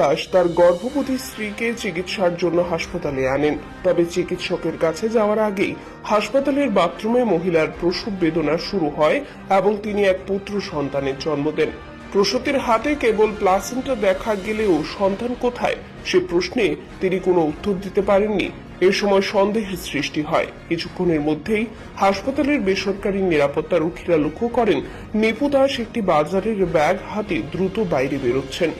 দাস তার গর্ভবতী স্ত্রীকে চিকিৎসার জন্য হাসপাতালে আনেন। তবে চিকিৎসকের কাছে যাওয়ার আগেই হাসপাতালের বাথরুমে মহিলার প্রসব বেদনা শুরু হয় এবং তিনি এক পুত্র সন্তানের জন্ম দেন। প্রসূতির হাতে কেবল প্লাসেন্টা দেখা গেলেও সন্তান কোথায়? সে প্রশ্নে তিনি কোনো উত্তর দিতে পারেননি। এ সময় সন্দেহের সৃষ্টি হয়। কিছুক্ষণের মধ্যেই হাসপাতালের বেসরকারি নিরাপত্তা রক্ষীরা লক্ষ্য করেন, নিপু দাস একটি বাজারের ব্যাগ হাতে দ্রুত বাইরে বেরোচ্ছেন।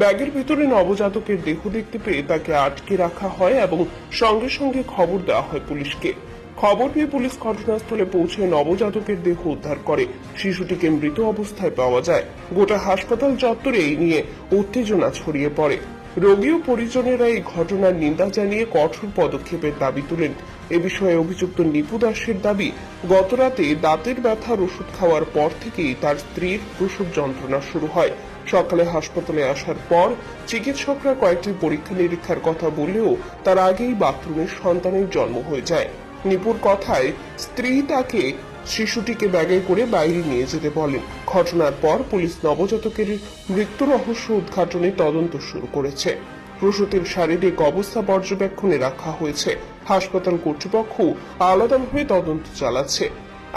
ব্যাগের ভিতরে নবজাতকের দেহ দেখতে পেয়ে তাকে আটকে রাখা হয় এবং সঙ্গে সঙ্গে খবর দেওয়া হয় পুলিশকে। খবর পেয়ে পুলিশ ঘটনাস্থলে পৌঁছে নবজাতকের দেহ উদ্ধার করে। শিশুটিকে মৃত অবস্থায় পাওয়া যায়। গোটা হাসপাতাল চত্বরে এই নিয়ে উত্তেজনা ছড়িয়ে পড়ে। রোগী ও পরিজনেরা এই ঘটনার নিন্দা জানিয়ে কঠোর পদক্ষেপের দাবি তুলেন। এ বিষয়ে অভিযুক্ত নিপু দাসের দাবি, গতরাতে দাঁতের ব্যথার ওষুধ খাওয়ার পর থেকেই তার স্ত্রীর প্রসব যন্ত্রণা শুরু হয়। সকালে হাসপাতালে আসার পর চিকিৎসকরা কয়েকটি পরীক্ষা নিরীক্ষার কথা বললেও তার আগেই বাথরুমে সন্তানের জন্ম হয়ে যায়। নিপুর কথায় স্ত্রী তাকে শিশুটিকে ব্যাগে করে বাইরে নিয়ে যেতে বলেন। ঘটনার পর পুলিশ নবজাতকের মৃত্যু রহস্য উদ্ঘাটনে তদন্ত শুরু করেছে। প্রসূতির শারীরিক অবস্থা পর্যবেক্ষণে রাখা হয়েছে। হাসপাতাল কর্তৃপক্ষ আলাদাভাবে তদন্ত চালাচ্ছে।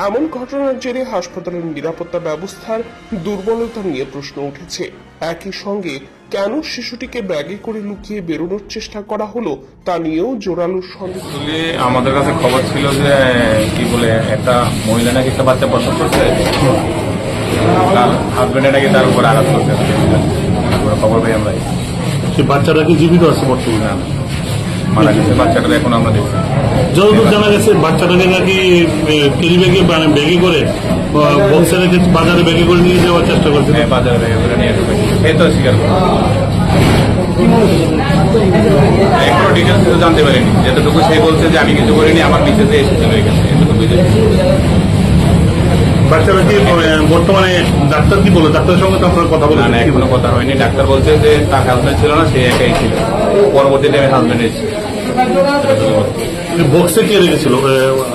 এমন ঘটনার জেরে হাসপাতালের নিরাপত্তা ব্যবস্থার দুর্বলতা নিয়ে প্রশ্ন উঠেছে। একই সঙ্গে কেন শিশুটিকে ব্যাগে করে লুকিয়ে বেরোনোর চেষ্টা করা হলো তা নিয়েও জোরালো সন্দেহ। আমাদের কাছে খবর ছিল যে কি বলে একটা মহিলা নাকি একটা বাচ্চা প্রসব করছে। তার হাজবেন্ডে নাকি তার উপর আঘাত করছে। খবর পাই আমরা সে বাচ্চাটা কি জীবিত আছে বর্তমানে? মারা গেছে। বাচ্চাটা এখন আমরা দেখছি। যতদূর জানা গেছে বাচ্চাটাকে নাকি কেরি ব্যাগে মানে ব্যাগে করে বক্সে রেখে বাজারে ব্যাগে করে নিয়ে যাওয়ার চেষ্টা করছে। হ্যাঁ, বাজারে করে নিয়ে এই তো স্বীকার করব এখনও ডিটেলস কিছু জানতে পারিনি। যেতটুকু সে বলছে যে আমি কিছু করিনি আমার বিদ্যুতে এসেছিল এখানে কি বর্তমানে ডাক্তার কি বলে ডাক্তারের সঙ্গে তো আপনার কথা বলে না কথা হয়নি। ডাক্তার বলছে যে তার হাজবেন্ড ছিল না সে একাই ছিল। পরবর্তী টাইমে হাজবেন্ড এসেছে। বক্সে কে রেখেছিল?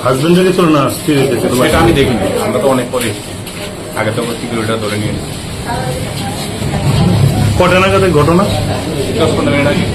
হাজবেন্ড রেখেছিল না স্ত্রী রেখেছিল? সেটা আমি দেখিনি। আমরা তো অনেক পরে এসেছি। আগে তো সিকিউরিটা ধরে নিয়ে কটা নাগাদ ঘটনা? দশ পনেরো মিনিট আগে।